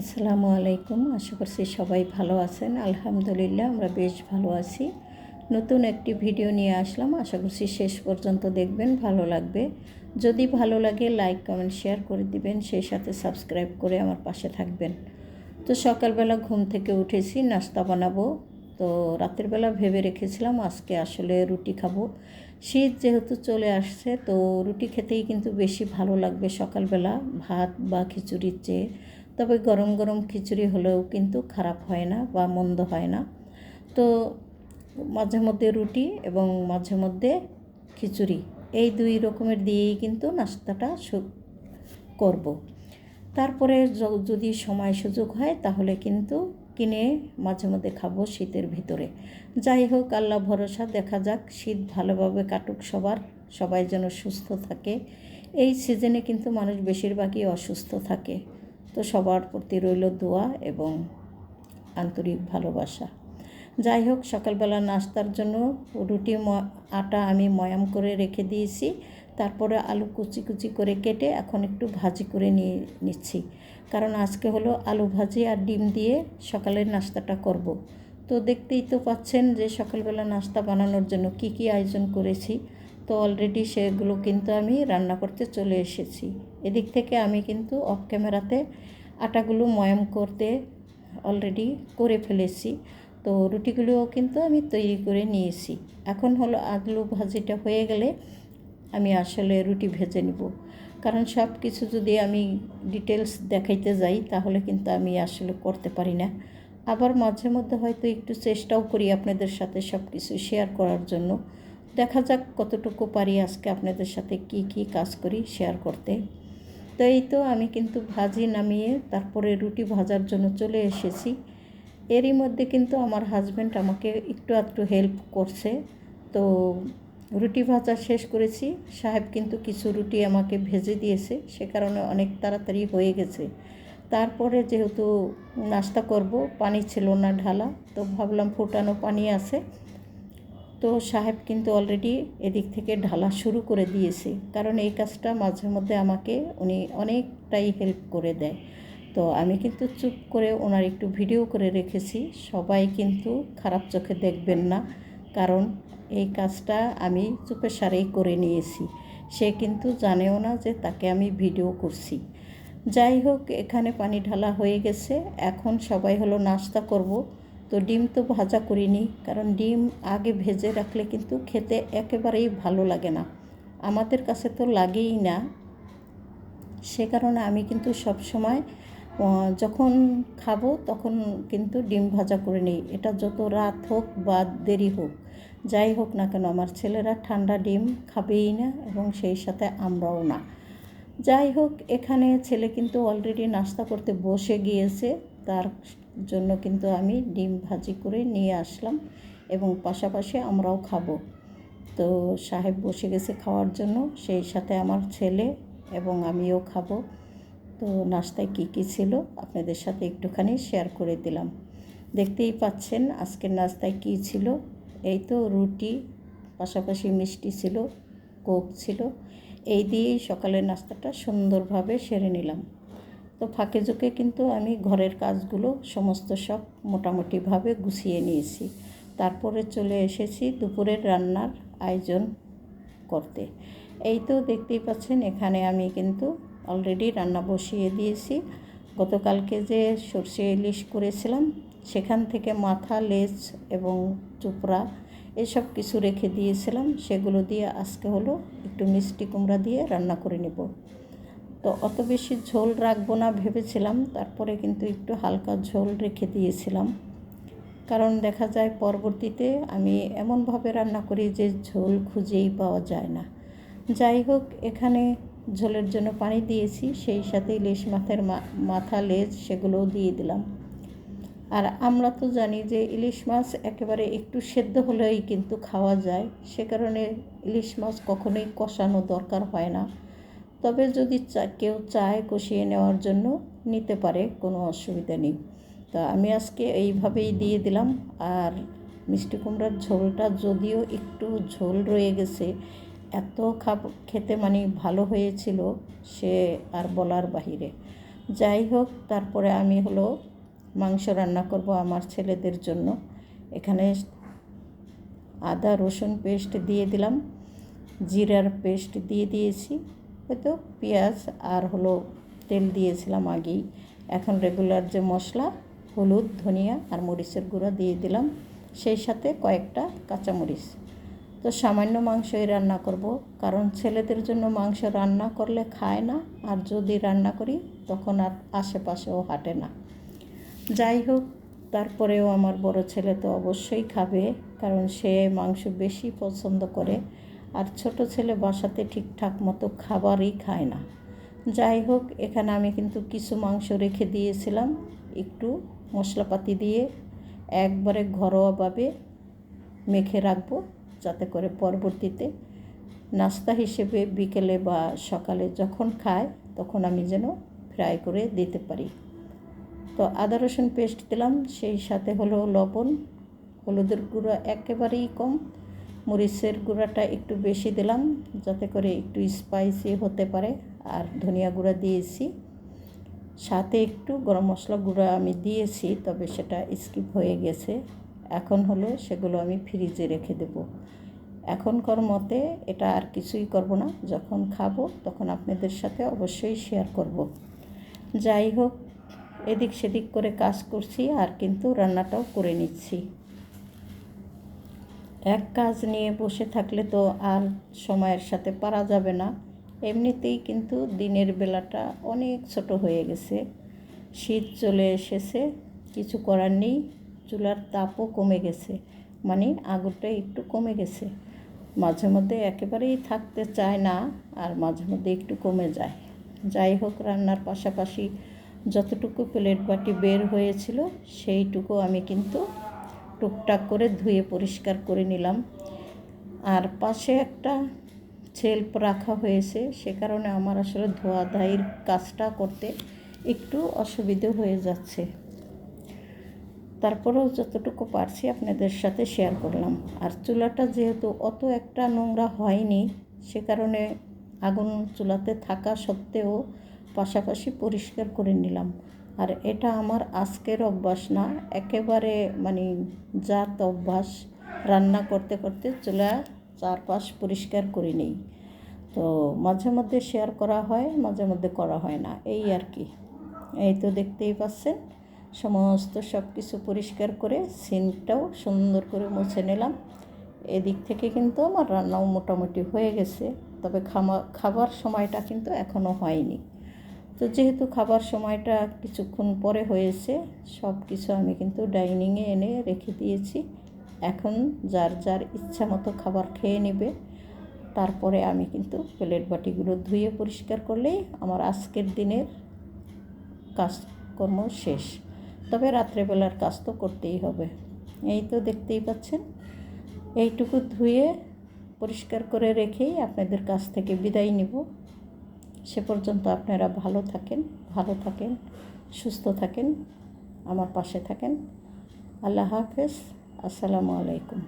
আসসালামু আলাইকুম। আশা করছি সবাই ভালো আছেন। আলহামদুলিল্লাহ, আমরা বেশ ভালো আছি। নতুন একটি ভিডিও নিয়ে আসলাম। আশা করছি শেষ পর্যন্ত দেখবেন, ভালো লাগবে। যদি ভালো লাগে, লাইক, কমেন্ট, শেয়ার করে দিবেন। সেই সাথে সাবস্ক্রাইব করে আমার পাশে থাকবেন। তো সকালবেলা ঘুম থেকে উঠেছি, নাস্তা বানাবো। তো রাতের বেলা ভেবে রেখেছিলাম, আজকে আসলে রুটি খাব। শীত যেহেতু চলে আসছে, তো রুটি খেতেই কিন্তু বেশি ভালো লাগবে সকালবেলা। ভাত বা খিচুড়ির চেয়ে। তবে গরম গরম খিচুড়ি হলেও কিন্তু খারাপ হয় না বা মন্দ হয় না। তো মাঝে মধ্যে রুটি এবং মাঝে মধ্যে খিচুড়ি, এই দুই রকমের দিয়েই কিন্তু নাস্তাটা করব। তারপরে যদি সময় সুযোগ হয় তাহলে কিন্তু কিনে মাঝে মধ্যে খাব শীতের ভিতরে। যাই হোক, আল্লাহ ভরসা, দেখা যাক শীত ভালোভাবে কাটুক সবার, সবাই যেন সুস্থ থাকে। এই সিজনে কিন্তু মানুষ বেশিরভাগই অসুস্থ থাকে। তো সবার প্রতি রইল দোয়া এবং আন্তরিক ভালোবাসা। যাই হোক, সকালবেলা নাস্তার জন্য রুটি আটা আমি ময়াম করে রেখে দিয়েছি। তারপরে আলু কুচি কুচি করে কেটে এখন একটু ভাজি করে নিয়ে নিচ্ছি। কারণ আজকে হলো আলু ভাজি আর ডিম দিয়ে সকালের নাস্তাটা করব। তো দেখতেই তো পাচ্ছেন যে সকালবেলা নাস্তা বানানোর জন্য কি কি আয়োজন করেছি। তো অলরেডি সেগুলো কিন্তু আমি রান্না করতে চলে এসেছি। এদিক থেকে আমি কিন্তু অফ ক্যামেরাতে আটাগুলো ময়াম করতে অলরেডি করে ফেলেছি। তো রুটিগুলোও কিন্তু আমি তৈরি করে নিয়েছি। এখন হলো আলু ভাজিটা হয়ে গেলে আমি আসলে রুটি ভেজে নিব। কারণ সব কিছু যদি আমি ডিটেলস দেখাইতে যাই, তাহলে কিন্তু আমি আসলে করতে পারি না। আবার মাঝে মধ্যে হয়তো একটু চেষ্টাও করি আপনাদের সাথে সব কিছু শেয়ার করার জন্য। দেখা যাক কতটুকু পারি আজকে আপনাদের সাথে কি কি কাজ করি শেয়ার করতে। তো এই তো আমি কিন্তু ভাজি নামিয়ে তারপরে রুটি ভাজার জন্য চলে এসেছি। এরই মধ্যে কিন্তু আমার হাজব্যান্ড আমাকে একটু একটু হেল্প করছে। তো রুটি ভাজা শেষ করেছি। সাহেব কিন্তু কিছু রুটি আমাকে ভেজে দিয়েছে, সে কারণে অনেক তাড়াতাড়ি হয়ে গেছে। তারপরে যেহেতু নাস্তা করব, পানি ছিল না ঢালা, তো ভাবলাম ফুটানো পানি আছে। তো সাহেব কিন্তু অলরেডি এদিক থেকে ঢালা শুরু করে দিয়েছে। কারণ এই কাজটা মাঝে মধ্যে আমাকে উনি অনেকটাই হেল্প করে দেয়। তো আমি কিন্তু চুপ করে ওনার একটু ভিডিও করে রেখেছি। সবাই কিন্তু খারাপ চোখে দেখবেন না। কারণ এই কাজটা আমি চুপে সারেই করে নিয়েছি। সে কিন্তু জানেও না যে তাকে আমি ভিডিও করছি। যাই হোক, এখানে পানি ঢালা হয়ে গেছে। এখন সবাই হলো নাস্তা করব। তো ডিম তো ভাজা করিনি, কারণ ডিম আগে ভেজে রাখলে কিন্তু খেতে একেবারেই ভালো লাগে না। আমাদের কাছে তো লাগেই না। সে কারণে আমি কিন্তু সব সময় যখন খাব তখন কিন্তু ডিম ভাজা করে নিই। এটা যত রাত হোক বা দেরি হোক, যাই হোক না কেন, আমার ছেলেরা ঠান্ডা ডিম খাবেই না এবং সেই সাথে আমরাও না। যাই হোক, এখানে ছেলে কিন্তু অলরেডি নাস্তা করতে বসে গিয়েছে। তার জন্য কিন্তু আমি ডিম ভাজি করে নিয়ে আসলাম এবং পাশাপাশি আমরাও খাব। তো সাহেব বসে গেছে খাওয়ার জন্য, সেই সাথে আমার ছেলে এবং আমিও খাব। তো নাস্তায় কী কী ছিল আপনাদের সাথে একটুখানি শেয়ার করে দিলাম। দেখতেই পাচ্ছেন আজকের নাস্তায় কী ছিল। এই তো রুটি, পাশাপাশি মিষ্টি ছিল, কোক ছিল। এই দিয়েই সকালের নাস্তাটা সুন্দরভাবে সেরে নিলাম। তো ফাঁকে ঝুঁকে কিন্তু আমি ঘরের কাজগুলো সমস্ত সব মোটামুটিভাবে গুছিয়ে নিয়েছি। তারপরে চলে এসেছি দুপুরের রান্নার আয়োজন করতে। এই তো দেখতেই পাচ্ছেন, এখানে আমি কিন্তু অলরেডি রান্না বসিয়ে দিয়েছি। গতকালকে যে সর্ষে ইলিশ করেছিলাম, সেখান থেকে মাথা, লেজ এবং চুপড়া এসব কিছু রেখে দিয়েছিলাম। সেগুলো দিয়ে আজকে হলো একটু মিষ্টি কুমড়া দিয়ে রান্না করে নেব। তো অত বেশি ঝোল রাখব না ভেবেছিলাম, তারপরে কিন্তু একটু হালকা ঝোল রেখে দিয়েছিলাম। কারণ দেখা যায় পরবর্তীতে আমি এমনভাবে রান্না করি যে ঝোল খুঁজেই পাওয়া যায় না। যাই হোক, এখানে ঝোলের জন্য পানি দিয়েছি, সেই সাথে ইলিশ মাছের মাথা লেজ সেগুলোও দিয়ে দিলাম। আর আমরা তো জানি যে ইলিশ মাছ একেবারে একটু সেদ্ধ হলেই কিন্তু খাওয়া যায়, সে কারণে ইলিশ মাছ কখনোই কষানো দরকার হয় না। তবে যদি কেউ চায় কষিয়ে নেওয়ার জন্য নিতে পারে, কোনো অসুবিধা নেই। তা আমি আজকে এইভাবেই দিয়ে দিলাম। আর মিষ্টি কুমড়ার ঝোলটা যদিও একটু ঝোল রয়ে গেছে, এত খাব খেতে মানে ভালো হয়েছিল সে আর বলার বাহিরে। যাই হোক, তারপরে আমি হলো মাংস রান্না করব আমার ছেলেদের জন্য। এখানে আদা রসুন পেস্ট দিয়ে দিলাম, জিরার পেস্ট দিয়ে দিয়েছি। হয়তো পেঁয়াজ আর হলো তেল দিয়েছিলাম আগেই। এখন রেগুলার যে মশলা, হলুদ, ধনিয়া আর মরিচের গুঁড়া দিয়ে দিলাম। সেই সাথে কয়েকটা কাঁচামরিচ। তো সামান্য মাংসই রান্না করব, কারণ ছেলেদের জন্য মাংস রান্না করলে খায় না, আর যদি রান্না করি তখন আর আশেপাশেও হাঁটে না। যাই হোক, তারপরেও আমার বড় ছেলে তো অবশ্যই খাবে, কারণ সে মাংস বেশি পছন্দ করে। আর ছোট ছেলে বাসাতে ঠিকঠাক মতো খাবারই খায় না। যাই হোক, এখানে আমি কিন্তু কিছু মাংস রেখে দিয়েছিলাম। একটু মশলাপাতি দিয়ে একবারে ঘরোয়াভাবে মেখে রাখব যাতে করে পরবর্তীতে নাস্তা হিসেবে বিকেলে বা সকালে যখন খায়, তখন আমি যেন ফ্রাই করে দিতে পারি। তো আদা, রসুন পেস্ট দিলাম, সেই সাথে হলো লবণ, হলুদের গুঁড়ো একেবারেই কম। মরিচের গুঁড়াটা একটু বেশি দিলাম, যাতে করে একটু স্পাইসি হতে পারে। আর ধনিয়া গুঁড়া দিয়েছি। সাথে একটু গরম মশলা গুঁড়া আমি দিয়েছি, তবে সেটা স্কিপ হয়ে গেছে। এখন হলো সেগুলো আমি ফ্রিজে রেখে দেব। এখনকার মতে এটা আর কিছুই করব না। যখন খাব, তখন আপনাদের সাথে অবশ্যই শেয়ার করব। যাই হোক, এদিক সেদিক করে কাজ করছি আর কিন্তু রান্নাটাও করে নিচ্ছি। এক কাজ নিয়ে বসে থাকলে তো আর সময়ের সাথে পারা যাবে না। এমনিতেই কিন্তু দিনের বেলাটা অনেক ছোট হয়ে গেছে। শীত চলে এসেছে, কিছু করার নেই, চুলার তাপও কমে গেছে। মানে আগুনটা একটু কমে গেছে। মাঝে মধ্যে একেবারেই থাকতে চায় না, আর মাঝে মধ্যে একটু কমে যায়। যাই হোক, রান্নার পাশাপাশি যতটুকু প্লেট বাটি বের হয়েছিল, সেইটুকু আমি কিন্তু টুকটাক করে ধুয়ে পরিষ্কার করে নিলাম। আর পাশে একটা ছেল্প রাখা হয়েছে, সে কারণে আমার আসলে ধোয়া ধাইয়ের কাজটা করতে একটু অসুবিধে হয়ে যাচ্ছে। তারপরেও যতটুকু পারছি আপনাদের সাথে শেয়ার করলাম। আর চুলাটা যেহেতু অত একটা নোংরা হয়নি, সে কারণে আগুন চুলাতে থাকা সত্ত্বেও পাশাপাশি পরিষ্কার করে নিলাম। আর এটা আমার আজকের অভ্যাস না, একেবারে মানে জাত অভ্যাস। রান্না করতে করতে চুলা চারপাশ পরিষ্কার করে নেই। তো মাঝে মধ্যে শেয়ার করা হয়, মাঝে মধ্যে করা হয় না, এই আর কি। এই তো দেখতেই পাচ্ছেন, সমস্ত সব কিছু পরিষ্কার করে সিনটাও সুন্দর করে মুছে নিলাম। এদিক থেকে কিন্তু আমার রান্নাও মোটামুটি হয়ে গেছে, তবে খামা, খাবার সময়টা কিন্তু এখনও হয়নি। তো যেহেতু খাবার সময়টা কিছুক্ষণ পরে হয়েছে, সব কিছু আমি কিন্তু ডাইনিংয়ে এনে রেখে দিয়েছি। এখন যার যার ইচ্ছা মতো খাবার খেয়ে নেবে। তারপরে আমি কিন্তু প্লেট বাটিগুলো ধুয়ে পরিষ্কার করলেই আমার আজকের দিনের কাজকর্ম শেষ। তবে রাত্রেবেলার কাজ তো করতেই হবে। এই তো দেখতেই পাচ্ছেন। এইটুকু ধুয়ে পরিষ্কার করে রেখেই আপনাদের কাছ থেকে বিদায় নিব। সে পর্যন্ত আপনারা ভালো থাকেন ভালো থাকেন, সুস্থ থাকেন, আমার পাশে থাকেন। আল্লাহ হাফেজ, আসসালামু আলাইকুম।